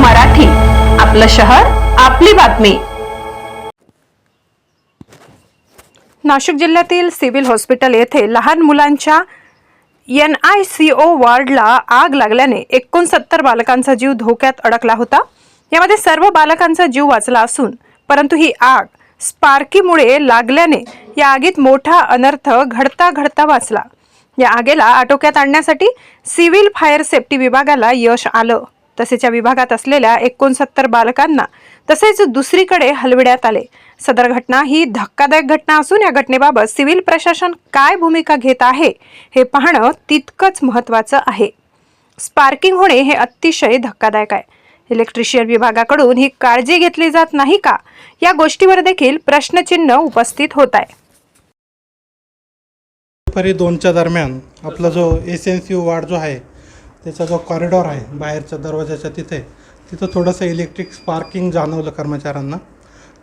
मराठी. आपलं शहर आपली बातमी. नाशिक जिल्ह्यातील सिव्हिल हॉस्पिटल येथे लहान मुलांच्या एन आय सी ओ वॉर्डला आग लागल्याने एकोणसत्तर बालकांचा जीव धोक्यात अडकला होता. यामध्ये सर्व बालकांचा जीव वाचला असून परंतु ही आग स्पार्कीमुळे लागल्याने या आगीत मोठा अनर्थ घडता घडता वाचला. या आगीला आटोक्यात आणण्यासाठी सिव्हिल फायर सेफ्टी विभागाला यश आलं. तसेच या विभागात असलेल्या एकोणसत्तर बालकांना तसेच दुसरीकडे हलविण्यात आले. सदर घटना ही धक्कादायक घटना असून या घटनेबाबत सिव्हिल प्रशासन काय भूमिका घेत आहे हे पाहणं तितकंच महत्त्वाचं आहे. स्पार्किंग होणे हे अतिशय धक्कादायक आहे. इलेक्ट्रिशियन विभागाकडून ही काळजी घेतली जात नाही का? या गोष्टीवर देखील प्रश्नचिन्ह उपस्थित होत आहे. दुपारी दोनच्या दरम्यान आपला जो एस एन सी वार्ड जो आहे त्याचा जो कॉरिडॉर आहे बाहेरच्या दरवाजाच्या तिथे तिथं थोडंसं इलेक्ट्रिक स्पार्किंग जाणवलं कर्मचाऱ्यांना.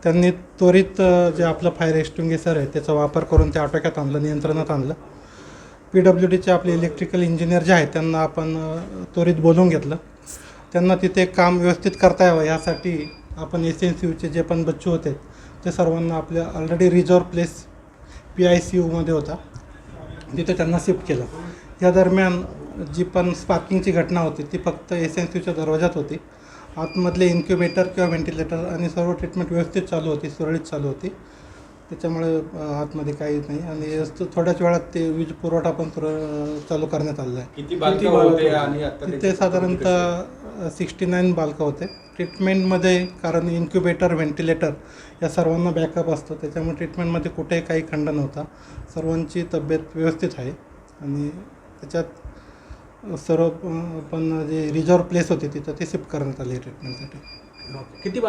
त्यांनी त्वरित जे आपलं फायर एक्सटिंग्विसर आहे त्याचा वापर करून ते आटोक्यात आणलं नियंत्रणात आणलं. पी डब्ल्यू डीचे आपले इलेक्ट्रिकल इंजिनियर जे आहेत त्यांना आपण त्वरित बोलवून घेतलं. त्यांना तिथे काम व्यवस्थित करता यावं यासाठी आपण एस एन सी यूचे जे पण बच्चू होते ते सर्वांना आपल्या already reserve place P I C यूमध्ये होता. तिथे त्यांना शिफ्ट केलं. या दरम्यान जी पण स्पार्किंगची घटना होती ती फक्त एस एन सीच्या दरवाजात होती. आतमधले इन्क्युबेटर किंवा व्हेंटिलेटर आणि सर्व ट्रीटमेंट व्यवस्थित चालू होती सुरळीत चालू होती. त्याच्यामुळे आतमध्ये काही नाही. आणि थोड्याच वेळात ते वीज पुरवठा पण चालू करण्यात आलेला आहे. तिथे साधारणतः सिक्स्टी नाईन बालकं होते. ट्रीटमेंटमध्ये कारण इन्क्युबेटर व्हेंटिलेटर या सर्वांना बॅकअप असतो. त्याच्यामुळे ट्रीटमेंटमध्ये कुठेही काही खंड नव्हता. सर्वांची तब्येत व्यवस्थित आहे. आणि त्याच्यात सर्व पण जे रिझर्व प्लेस होते तिथं ते शिफ्ट करण्यात आले ट्रीटमेंटसाठी किती